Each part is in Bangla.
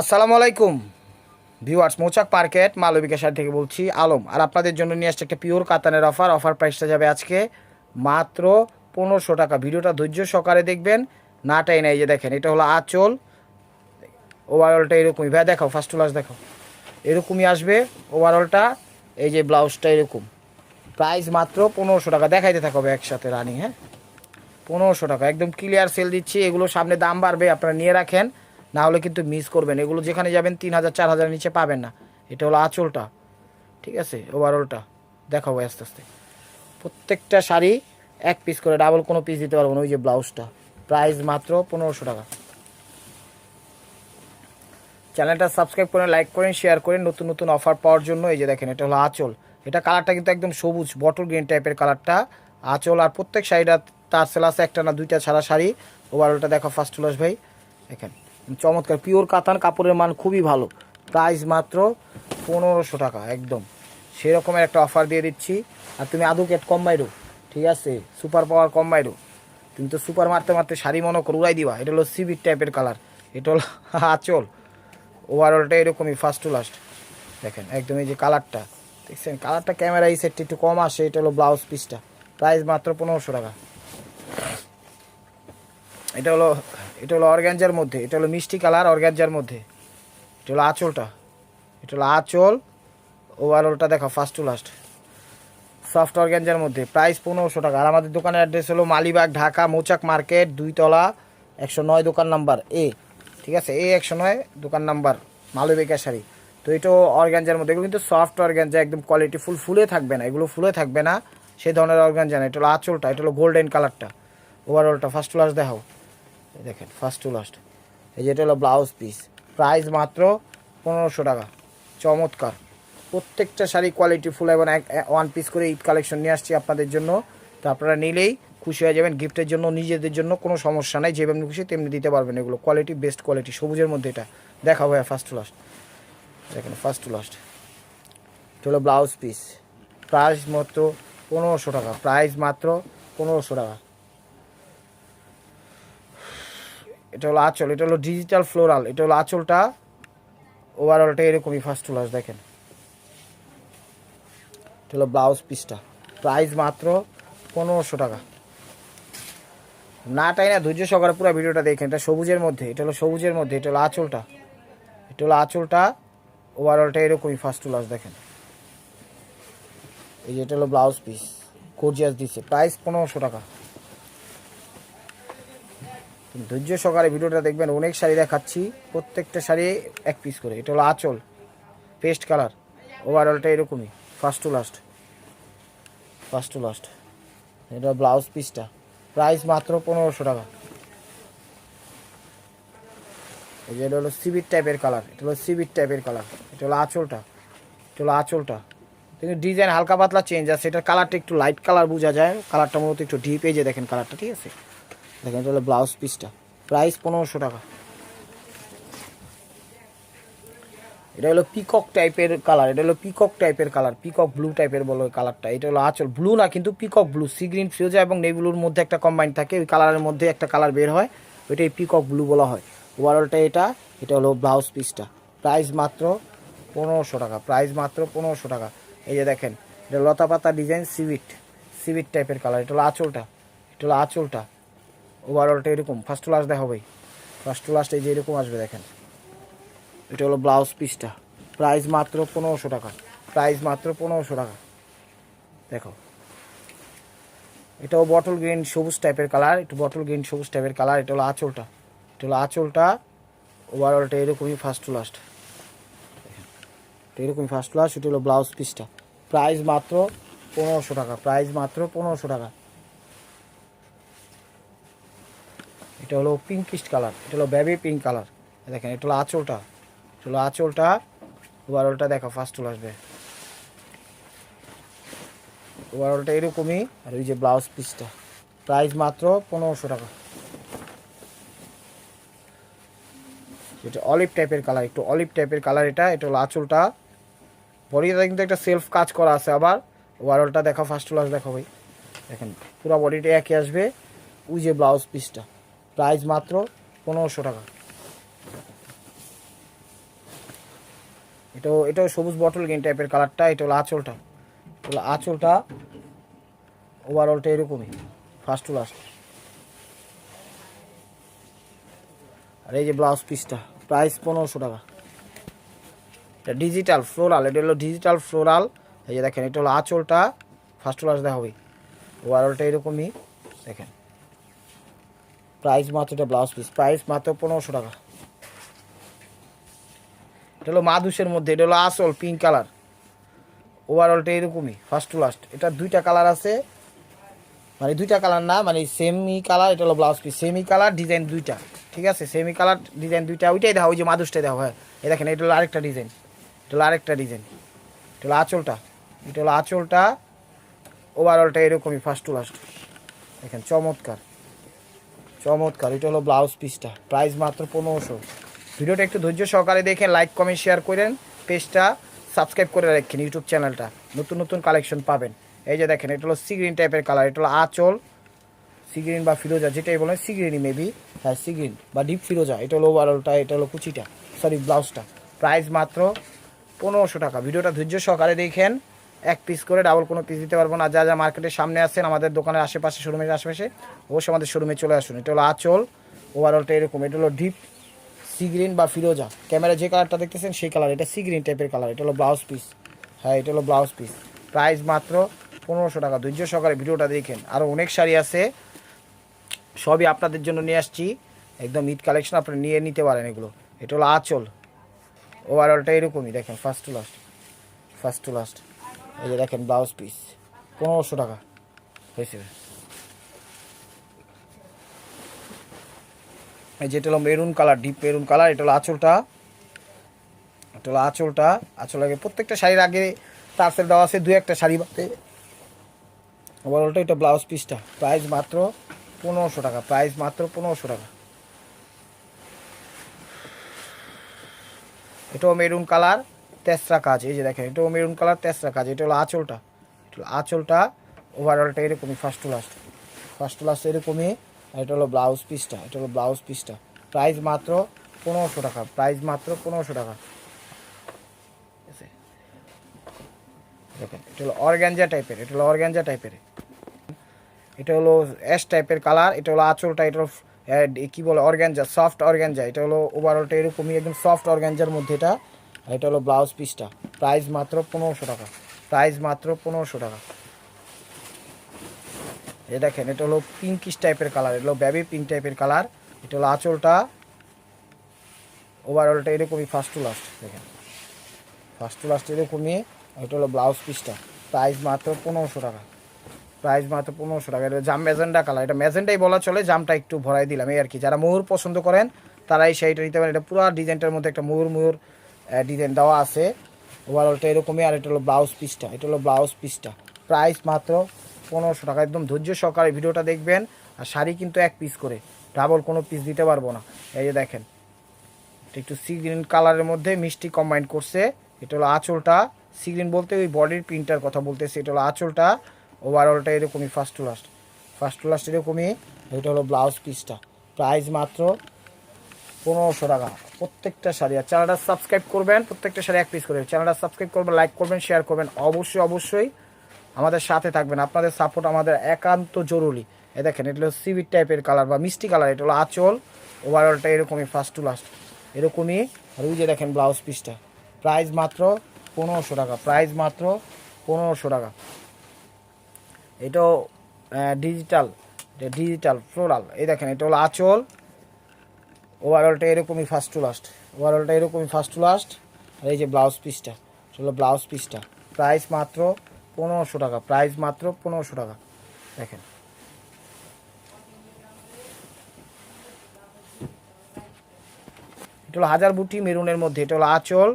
আসসালামু আলাইকুম। ভিউয়ার্স, মৌচাক মালবিকা সার থেকে বলছি, আলম। আর আপনাদের জন্য নিয়ে আসছে একটা পিওর কাতানের অফার অফার প্রাইসটা যাবে আজকে মাত্র পনেরোশো টাকা। ভিডিওটা ধৈর্য সহকারে দেখবেন নাটাই নাই যে দেখেন, এটা হলো আঁচল। ওভারঅলটা এরকমই। ভাই, দেখাও ফার্স্ট ক্লাস দেখাও। এরকমই আসবে ওভারঅলটা এই যে ব্লাউজটা এরকম। প্রাইস মাত্র পনেরোশো টাকা। দেখাইতে থাকবে একসাথে রানিং হ্যাঁ? পনেরোশো টাকা। একদম ক্লিয়ার সেল দিচ্ছি। এগুলো সামনে দাম বাড়বে, আপনারা নিয়ে রাখেন। না হলে কিন্তু মিস করবেন। এগুলো যেখানে যাবেন তিন হাজার, চার হাজার নিচে পাবেন না। এটা হলো আঁচলটা। ঠিক আছে? ওভারঅলটা দেখাবো আস্তে আস্তে। প্রত্যেকটা শাড়ি এক পিস করে ডাবল কোনো পিস দিতে পারব না। ওই যে ব্লাউজটা প্রাইস মাত্র পনেরোশো টাকা। চ্যানেলটা সাবস্ক্রাইব করেন লাইক করেন শেয়ার করেন। নতুন নতুন অফার পাওয়ার জন্য এই যে দেখেন, এটা হলো আঁচল। এটা কালারটা কিন্তু একদম সবুজ বটল গ্রিন টাইপের কালারটা আঁচল আর প্রত্যেক শাড়িটা তার সেলাসে একটা না দুইটা ছাড়া শাড়ি। ওভারঅলটা দেখো ফার্স্ট ক্লাস ভাই। দেখেন। চমৎকার। পিওর কাতান কাপড়ের মান খুবই ভালো। প্রাইস মাত্র পনেরোশো টাকা, একদম। সেরকমের একটা অফার দিয়ে দিচ্ছি। আর তুমি আদু কেট কম বাইরো, ঠিক আছে? সুপার পাওয়ার কম বাইরো। তুমি তো সুপার মারতে মারতে শাড়ি মনে করো উড়াই দিবা। এটা হলো সিবির টাইপের কালার এটা হলো আঁচল। ওভারঅলটা এরকমই ফার্স্ট টু লাস্ট দেখেন, একদম এই যে কালারটা দেখছেন কালারটা ক্যামেরা এই সেটটা একটু কম আসে, এটা হলো ব্লাউজ পিসটা প্রাইস মাত্র পনেরোশো টাকা। এটা হলো এটা হলো অর্গ্যাঞ্জার মধ্যে, এটা হলো মিষ্টি কালার অর্গ্যাঞ্জার মধ্যে। এটা হলো আঁচলটা। এটা হলো আঁচল, ওভারঅলটা দেখো first to last soft organza মধ্যে প্রাইস পনেরোশো টাকা। আর আমাদের দোকানের অ্যাড্রেস হলো মালিবাগ, ঢাকা, মৌচাক মার্কেট, দুইতলা, একশো নয় দোকান নাম্বার এ ঠিক আছে? এ একশো নয় দোকান নাম্বার মালবিকা শাড়ি। তো এটাও অর্গ্যাঞ্জার মধ্যে। এগুলো কিন্তু সফট অর্গ্যাঞ্জা একদম কোয়ালিটি ফুল ফুলে থাকবে না। এগুলো ফুলে থাকবে না। সেই ধরনের অর্গ্যাঞ্জা না। এটা হলো আঁচলটা, এটা হলো গোল্ডেন কালারটা ওভারঅলটা ফার্স্ট টু লাস্ট দেখাও। দেখেন ফার্স্ট টু লাস্ট এই যেটা হলো ব্লাউজ পিস প্রাইস মাত্র পনেরোশো টাকা। চমৎকার। প্রত্যেকটা শাড়ি কোয়ালিটি ফুল এবং এক ওয়ান পিস করে ঈদ কালেকশন নিয়ে আসছি আপনাদের জন্য। তো আপনারা নিলেই খুশি হয়ে যাবেন। গিফটের জন্য, নিজেদের জন্য কোনো সমস্যা নাই। যেমনি খুশি তেমনি দিতে পারবেন এগুলো। কোয়ালিটি বেস্ট কোয়ালিটি সবুজের মধ্যে এটা। দেখা ভাইয়া ফার্স্ট টু লাস্ট দেখেন ফার্স্ট টু লাস্ট এটা হলো ব্লাউজ পিস প্রাইস মাত্র পনেরোশো টাকা। প্রাইস মাত্র পনেরোশো টাকা। এটা হলো আঁচল, এটা হলো ডিজিটাল ফ্লোরাল এটা হলো আঁচলটা ওভারঅলটা এরকমই ফার্স্ট টু লাস্ট দেখেন। এটা হলো ব্লাউজ পিসটা প্রাইস মাত্র পনেরোশো টাকা। না টাই না, ধৈর্য সহকারে পুরো ভিডিওটা দেখেন, এটা সবুজের মধ্যে, এটা হলো সবুজের মধ্যে, এটা হলো আঁচলটা। এটা হলো আঁচলটা ওভারঅলটা এরকমই ফার্স্ট টু লাস্ট দেখেন। এই যে এটা হলো ব্লাউজ পিস কোজিয়াস দিচ্ছে প্রাইস পনেরোশো টাকা। ধৈর্য সহকারে ভিডিওটা দেখবেন, অনেক শাড়ি দেখাচ্ছি, প্রত্যেকটা শাড়ি এক পিস করে। এটা হলো আঁচল পেস্ট কালার ওভারঅলটা এরকমই first to last first to last এটা ব্লাউজ পিসটা প্রাইস মাত্র পনেরোশো টাকা। এই যে এটা হলো সিবির টাইপের কালার এটা হলো সিবির টাইপের কালার এটা হলো আঁচলটা, এটা হলো আঁচলটা। কিন্তু ডিজাইন হালকা পাতলা চেঞ্জ আছে, এটার কালারটা একটু লাইট কালার বোঝা যায় কালারটা মূলত একটু ডিপ এই যে দেখেন কালারটা ঠিক আছে? দেখেন, এটা হলো ব্লাউজ পিসটা প্রাইস পনেরোশো টাকা। এটা হলো পিকক টাইপের কালার এটা হলো পিকক টাইপের কালার পিকক ব্লু টাইপের বলো কালারটা এটা হলো আঁচল ব্লু না কিন্তু peacock blue sea green fuchsia এবং নেভি মধ্যে একটা কম্বাইন থাকে, ওই কালারের মধ্যে একটা কালার বের হয়, ওইটাই পিকক ব্লু বলা হয়। ওভারঅলটা এটা এটা হলো ব্লাউজ পিসটা প্রাইস মাত্র পনেরোশো টাকা প্রাইস মাত্র পনেরোশো টাকা। এই যে দেখেন, এটা লতা পাতা ডিজাইন সিভিট সিভিট টাইপের কালার এটা হলো আঁচলটা, এটা হলো আঁচলটা। ওভারঅলটা এরকম ফার্স্ট টু লাস্ট দেখা হবেই ফার্স্ট টু লাস্ট এই যে এরকম আসবে, দেখেন। এটা হলো ব্লাউজ পিসটা প্রাইস মাত্র পনেরোশো টাকা। প্রাইস মাত্র পনেরোশো টাকা। দেখো। এটাও বটল গ্রিন সবুজ টাইপের কালার একটু বটল গ্রিন সবুজ টাইপের কালার এটা হলো আঁচলটা। এটা হলো আঁচলটা ওভারঅলটা এরকমই ফার্স্ট টু লাস্ট এরকমই ফার্স্ট লাস্ট এটা হলো ব্লাউজ পিসটা প্রাইস মাত্র পনেরোশো টাকা। প্রাইস মাত্র পনেরোশো টাকা। এটা হলো পিঙ্কিস্ট কালার এটা হলো বেবি পিঙ্ক কালার দেখেন, এটা হলো আঁচলটা। এটা হলো আঁচলটা ওভারঅলটা দেখো ফার্স্ট চলে আসবে। ওভারঅলটা এরকমই, আর ওই যে ব্লাউজ পিসটা প্রাইস মাত্র পনেরোশো টাকা। এটা অলিভ টাইপের কালার একটু অলিভ টাইপের কালার এটা এটা হলো আঁচলটা। বডিটা কিন্তু একটা সেলফ কাজ করা আছে আবার। ওভারঅলটা দেখা ফার্স্ট ক্লাস দেখো ভাই। দেখেন, পুরো বডিটা একই আসবে। ওই যে ব্লাউজ পিসটা প্রাইস মাত্র পনেরোশো টাকা। এটাও এটাও সবুজ বটল গ্রিন টাইপের কালারটা এটা হলো আঁচলটা। এটা হলো আঁচলটা ওভারঅলটা এরকমই ফার্স্ট টু লাস্ট আর এই যে ব্লাউজ পিসটা প্রাইস পনেরোশো টাকা। এটা ডিজিটাল ফ্লোরাল এটা হলো ডিজিটাল ফ্লোরাল এই যে দেখেন, এটা হলো আঁচলটা ফার্স্ট টু লাস্ট দেখা হবে ওভারঅলটা এরকমই, দেখেন। প্রাইস মাত্র এটা ব্লাউজ পিস প্রাইস মাত্র পনেরোশো টাকা। এটা হলো মাদুসের মধ্যে, এটা হলো আসল পিঙ্ক কালার ওভারঅলটা এরকমই ফার্স্ট টু লাস্ট এটা দুইটা কালার আছে মানে দুইটা কালার না মানে সেমি কালার এটা হলো blouse piece semi colour design দুইটা। ঠিক আছে? সেমি কালার ডিজাইন দুইটা, ওইটাই দেখা ওই যে মাদুসটাই দেখা হয়। এই দেখেন, এটা হলো আরেকটা ডিজাইন এটা হলো আরেকটা ডিজাইন এটা হলো আঁচলটা। এটা হলো আঁচলটা। ওভারঅলটা এরকমই ফার্স্ট টু লাস্ট দেখেন, চমৎকার। চমৎকার, এটা হলো ব্লাউজ পিসটা প্রাইস মাত্র পনেরোশো। ভিডিওটা একটু ধৈর্য সহকারে দেখেন লাইক কমেন্ট শেয়ার করেন। পেজটা সাবস্ক্রাইব করে রাখেন ইউটিউব চ্যানেলটা নতুন নতুন কালেকশন পাবেন। এই যে দেখেন, এটা হলো সি গ্রিন টাইপের কালার এটা হলো আঁচল। সি গ্রিন বা ফিরোজা, যেটাই বলেন সি গ্রিনই মেবি হ্যাঁ সি গ্রিন বা ডিপ ফিরোজা, এটা হলো ওভারঅলটা এটা হলো কুচিটা সরি ব্লাউজটা প্রাইস মাত্র পনেরোশো টাকা। ভিডিওটা ধৈর্য সহকারে দেখেন। এক পিস করে ডাবল কোনো পিস দিতে পারব না। যা যা মার্কেটের সামনে আছেন, আমাদের দোকানের আশেপাশে শোরুমের আশেপাশে অবশ্যই আমাদের শোরুমে চলে আসুন। এটা হলো আঁচল ওভারঅলটা এরকম। এটা হলো ডিপ সি গ্রিন বা ফিরোজা। ক্যামেরা যে কালারটা দেখতেছেন, সেই কালার এটা সি গ্রিন টাইপের কালার এটা হলো ব্লাউজ পিস হ্যাঁ এটা হলো ব্লাউজ পিস প্রাইস মাত্র পনেরোশো টাকা। ধৈর্য সহকারে ভিডিওটা দেখেন। আরও অনেক শাড়ি আছে। সবই আপনাদের জন্য নিয়ে আসছি। একদম ঈদ কালেকশন আপনি নিয়ে নিতে পারেন এগুলো। এটা হলো আঁচল। ওভারঅলটা এরকমই। দেখেন first to last first to last এই যে দেখেন ব্লাউজ পিস পনেরোশো টাকা হয়েছে। এই যেটা হলো maroon colour deep maroon colour এটা হলো আঁচলটা। এটা হলো আঁচলটা, আঁচল আগে প্রত্যেকটা শাড়ির আগে তার তারসেল দেওয়া আছে দু একটা শাড়ি বাদে। ওভারঅলটা এটা ব্লাউজ পিসটা প্রাইস মাত্র পনেরোশো টাকা প্রাইস মাত্র পনেরোশো টাকা। এটাও মেরুন কালার তেসরা কাজ এই যে দেখেন এটাও মেরুন কালার তেসরা কাজ এটা হলো আঁচলটা। এটা আঁচলটা ওভারঅলটা এরকমই first to last first to last এরকমই এটা হলো ব্লাউজ পিসটা এটা হলো ব্লাউজ পিসটা প্রাইস মাত্র পনেরোশো টাকা প্রাইস মাত্র পনেরোশো টাকা। দেখেন এটা হলো অর্গ্যাঞ্জা টাইপের এটা হলো অর্গ্যাঞ্জা টাইপের এটা হলো অ্যাশ টাইপের কালার এটা হলো আঁচলটা এটা আহ, বলে অর্গ্যাঞ্জা সফট অর্গ্যাঞ্জা এটা হলো ওভারঅলটা এরকমই একদম সফট অর্গ্যাঞ্জার মধ্যে এটা। আর এটা হলো ব্লাউজ পিসটা। প্রাইস মাত্র পনেরোশো টাকা। প্রাইস মাত্র পনেরোশো টাকা। এ দেখেন, এটা হলো পিঙ্কিশ টাইপের কালার এটা হলো ব্যাবি পিঙ্ক টাইপের কালার এটা হলো আঁচলটা ওভারঅলটা এরকমই ফার্স্ট টু লাস্ট দেখেন। ফার্স্ট টু লাস্ট এরকমই এটা হলো ব্লাউজ পিসটা। প্রাইস মাত্র পনেরোশো টাকা। প্রাইস মাত্র পনেরোশো টাকা। এটা জাম ম্যাজেন্ডা কালার এটা ম্যাজেন্ডাই বলা চলে, জামটা একটু ভরাই দিলাম, এই আর কি। যারা ময়ূর পছন্দ করেন, তারাই সেইটা নিতে পারেন। এটা পুরো ডিজাইনটার মধ্যে একটা ময়ূর ময়ূর ডিজাইন দেওয়া আছে। ওভারঅলটা এরকমই আর এটা হলো ব্লাউজ পিসটা এটা হলো ব্লাউজ পিসটা প্রাইস মাত্র পনেরোশো টাকা। একদম ধৈর্য সহকারে ভিডিওটা দেখবেন। আর শাড়ি কিন্তু এক পিস করে। ডাবল কোনো পিস দিতে পারব না। এই যে দেখেন। একটু সি গ্রিন কালারের মধ্যে মিষ্টি কম্বাইন করছে। এটা হলো আঁচলটা। সি গ্রিন বলতে ওই বডির প্রিন্টার কথা বলতেছে। এটা হলো আঁচলটা। ওভারঅলটা এরকমই first to last first to last এরকমই। এটা হলো ব্লাউজ পিসটা প্রাইস মাত্র পনেরোশো টাকা। প্রত্যেকটা শাড়ি, আর চ্যানেলটা সাবস্ক্রাইব করবেন, প্রত্যেকটা শাড়ি এক পিস করে চ্যানেলটা সাবস্ক্রাইব করবেন লাইক করবেন শেয়ার করবেন, অবশ্যই অবশ্যই আমাদের সাথে থাকবেন। আপনাদের সাপোর্ট আমাদের একান্ত জরুরি। এ দেখেন, এটা হলো সিভিট টাইপের কালার বা মিষ্টি কালার এটা হলো আঁচল। ওভারঅলটা এরকমই ফার্স্ট টু লাস্ট এরকমই, আর ওই যে দেখেন ব্লাউজ পিসটা প্রাইস মাত্র পনেরোশো টাকা প্রাইস মাত্র পনেরোশো টাকা। এটাও ডিজিটাল ডিজিটাল ফ্লোরাল এই দেখেন, এটা হলো আঁচল। ওভারঅলটা এরকমই ফার্স্ট টু লাস্ট ওভারঅলটা এরকমই ফার্স্ট টু লাস্ট আর এই যে ব্লাউজ পিসটা হলো ব্লাউজ পিসটা প্রাইস মাত্র পনেরোশো টাকা প্রাইস মাত্র পনেরোশো টাকা। দেখেন। এটা হলো হাজার বুটি মেরুনের মধ্যে, এটা হলো আঁচল।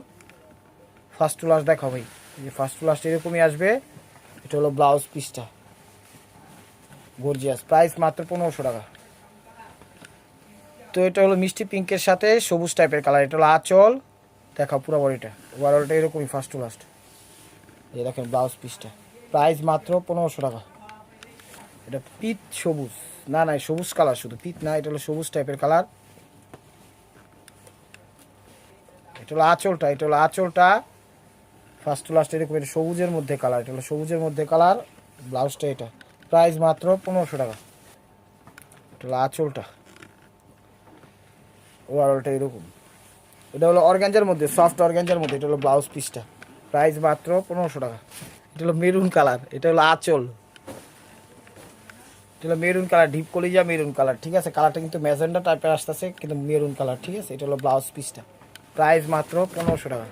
ফার্স্ট টু লাস্ট দেখা ভাই এই যে ফার্স্ট টু লাস্ট এরকমই আসবে। এটা হলো ব্লাউজ পিসটা গর্জিয়াস প্রাইস মাত্র পনেরোশো টাকা। তো এটা হলো মিষ্টি পিঙ্কের সাথে সবুজ টাইপের কালার এটা হলো আঁচল। দেখা পুরো বডিটা। ওভারঅলটা এরকমই ফার্স্ট টু লাস্ট এই দেখেন ব্লাউজ পিসটা প্রাইস মাত্র পনেরোশো টাকা। এটা পিত সবুজ। না না, সবুজ কালার শুধু। পিত না, এটা হলো সবুজ টাইপের কালার এটা হলো আঁচলটা, এটা হলো আঁচলটা। ফার্স্ট টু লাস্ট এরকম, এটা সবুজের মধ্যে কালার এটা হলো সবুজের মধ্যে কালার ব্লাউজটা এটা। প্রাইস মাত্র পনেরোশো টাকা। এটা হলো আঁচলটা। ওভারঅলটা এরকম। এটা হলো অর্গ্যাঞ্জার মধ্যে সফট অর্গ্যাঞ্জার মধ্যে, এটা হলো ব্লাউজ পিসটা প্রাইস মাত্র পনেরোশো টাকা। এটা হলো মেরুন কালার এটা হলো আঁচল। এটা হলো মেরুন কালার ডিপ কলিজা মেরুন কালার ঠিক আছে? কালারটা কিন্তু ম্যাজেন্ডা টাইপের আসতেছে, কিন্তু মেরুন কালার ঠিক আছে? এটা হলো ব্লাউজ পিসটা প্রাইস মাত্র পনেরোশো টাকা।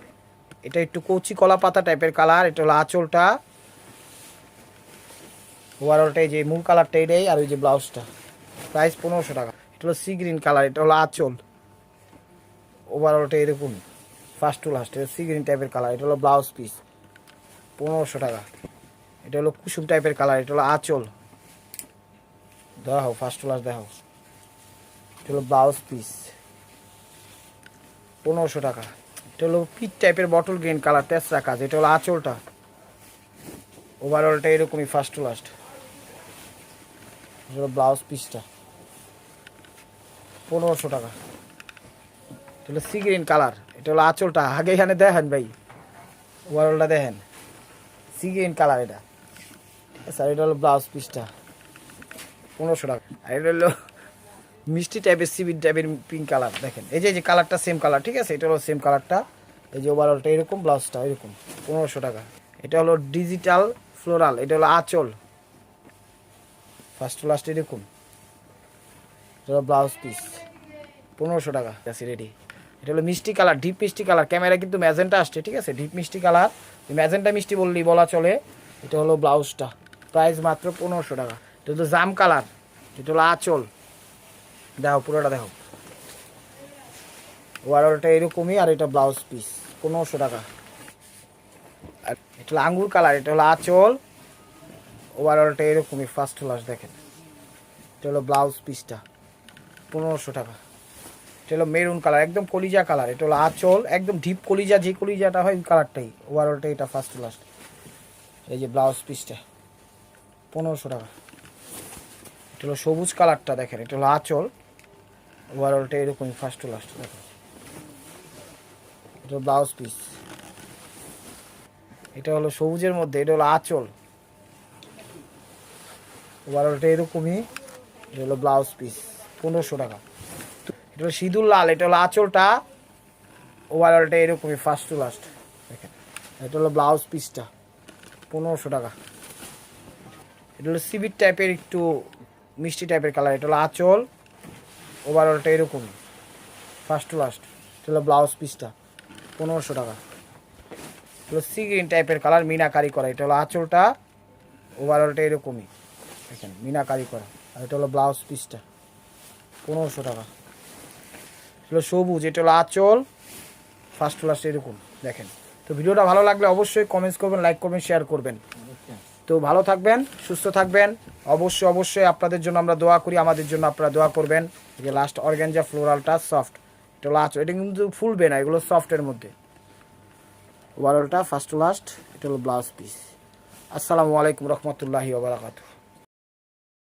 এটা একটু কচি কলা পাতা টাইপের কালার এটা হলো আঁচলটা। ওভারঅলটা এই যে মূল কালারটা এটাই আর ওই যে ব্লাউজটা প্রাইস পনেরোশো টাকা। এটা হলো সি গ্রিন কালার এটা হলো আঁচল। ওভারঅলটা এরকম ফার্স্ট টু লাস্ট এটা সি গ্রিন টাইপের কালার এটা হলো ব্লাউজ পিস পনেরোশো টাকা। এটা হলো কুসুম টাইপের কালার এটা হলো আঁচল। দেখাও ফার্স্ট টু লাস্ট দেখাও। এটা হলো ব্লাউজ পিস পনেরোশো টাকা। এটা হলো পিট টাইপের বটল গ্রিন কালার তেসরা কাজ, এটা হলো আঁচলটা। ওভারঅলটা এরকমই ফার্স্ট টু লাস্ট এটা হলো ব্লাউজ পিসটা পনেরোশো টাকা। এটা হলো সি গ্রিন কালার এটা হলো আঁচলটা। আগে এখানে দেখেন ভাই ওভারঅলটা দেখেন। সি গ্রিন কালার এটা। স্যার, এটা হলো ব্লাউজ পিসটা পনেরোশো টাকা। আর এটা হলো মিষ্টি টাইপের সিবির টাইপের পিঙ্ক কালার দেখেন। এই যে যে কালারটা সেম কালার ঠিক আছে? এটা হলো সেম কালারটা এই যে ওভারঅলটা এরকম ব্লাউজটা এরকম, পনেরোশো টাকা। এটা হলো ডিজিটাল ফ্লোরাল এটা হলো আঁচল। ফার্স্ট লাস্ট এরকম। এটা হলো ব্লাউজ পিস পনেরোশো টাকা। রেডি এটা হলো মিষ্টি কালার ডিপ মিষ্টি কালার। ক্যামেরা কিন্তু ম্যাজেন্টা আসছে, ঠিক আছে? ডিপ মিষ্টি কালার। ম্যাজেন্টা মিষ্টি বললি বলা চলে, এটা হলো ব্লাউজটা। প্রাইস মাত্র পনেরোশো টাকা। এটা হলো জাম কালার, এটা হলো আঁচল। দেখো পুরোটা দেখো। ওভারঅলটা এরকমই, আর এটা ব্লাউজ পিস, পনেরোশো টাকা। আর এটা হলো আঙ্গুর কালার, এটা হলো আঁচল। ওভারঅলটা এরকমই ফার্স্ট লাস্ট দেখেন। এটা হলো ব্লাউজ পিসটা, পনেরোশো টাকা। এটা হলো মেরুন কালার, একদম কলিজা কালার। এটা হলো আঁচল, একদম ডিপ কলিজা, যে কলিজাটা হয় ওই কালারটাই ওভারঅলটা এটা ফার্স্ট টু লাস্ট এই যে ব্লাউজ পিসটা পনেরোশো টাকা। এটা হলো সবুজ কালারটা দেখেন, এটা হলো আঁচল ওভারঅলটা এরকমই ফার্স্ট টু লাস্ট দেখেন। এটা ব্লাউজ পিস এটা হলো সবুজের মধ্যে, এটা হলো আঁচল। ওভারঅলটা এরকমই, এটা হলো ব্লাউজ পিস পনেরোশো টাকা। এটা হলো সিঁদুর লাল, এটা হলো আঁচলটা। ওভারঅলটা এরকমই ফার্স্ট টু লাস্ট দেখেন, এটা হলো ব্লাউজ পিসটা পনেরোশো টাকা। এটা হলো সিবির টাইপের একটু মিষ্টি টাইপের কালার এটা হলো আঁচল। ওভারঅলটা এরকমই ফার্স্ট টু লাস্ট এটা হলো ব্লাউজ পিসটা পনেরোশো টাকা। হলো সি গ্রিন টাইপের কালার মিনাকারি করা। এটা হলো আঁচলটা, ওভারঅলটা এরকমই। দেখেন, মিনাকারি করা। আর এটা হলো ব্লাউজ পিসটা পনেরোশো টাকা। হলো সবুজ, এটা হলো আঁচল। ফার্স্ট টু লাস্ট এরকম, দেখেন। তো ভিডিওটা ভালো লাগলে অবশ্যই কমেন্টস করবেন লাইক করবেন শেয়ার করবেন। তো ভালো থাকবেন, সুস্থ থাকবেন। অবশ্যই অবশ্যই আপনাদের জন্য আমরা দোয়া করি, আমাদের জন্য আপনারা দোয়া করবেন। যে লাস্ট অর্গ্যানজা ফ্লোরালটা সফট এটা হলো আঁচল, এটা কিন্তু ফুলবে না, এগুলো সফটের মধ্যে। ওভারঅলটা ফার্স্ট লাস্ট এটা হলো ব্লাউজ পিস আসসালামু আলাইকুম রহমতুল্লাহি ওবরাকাতু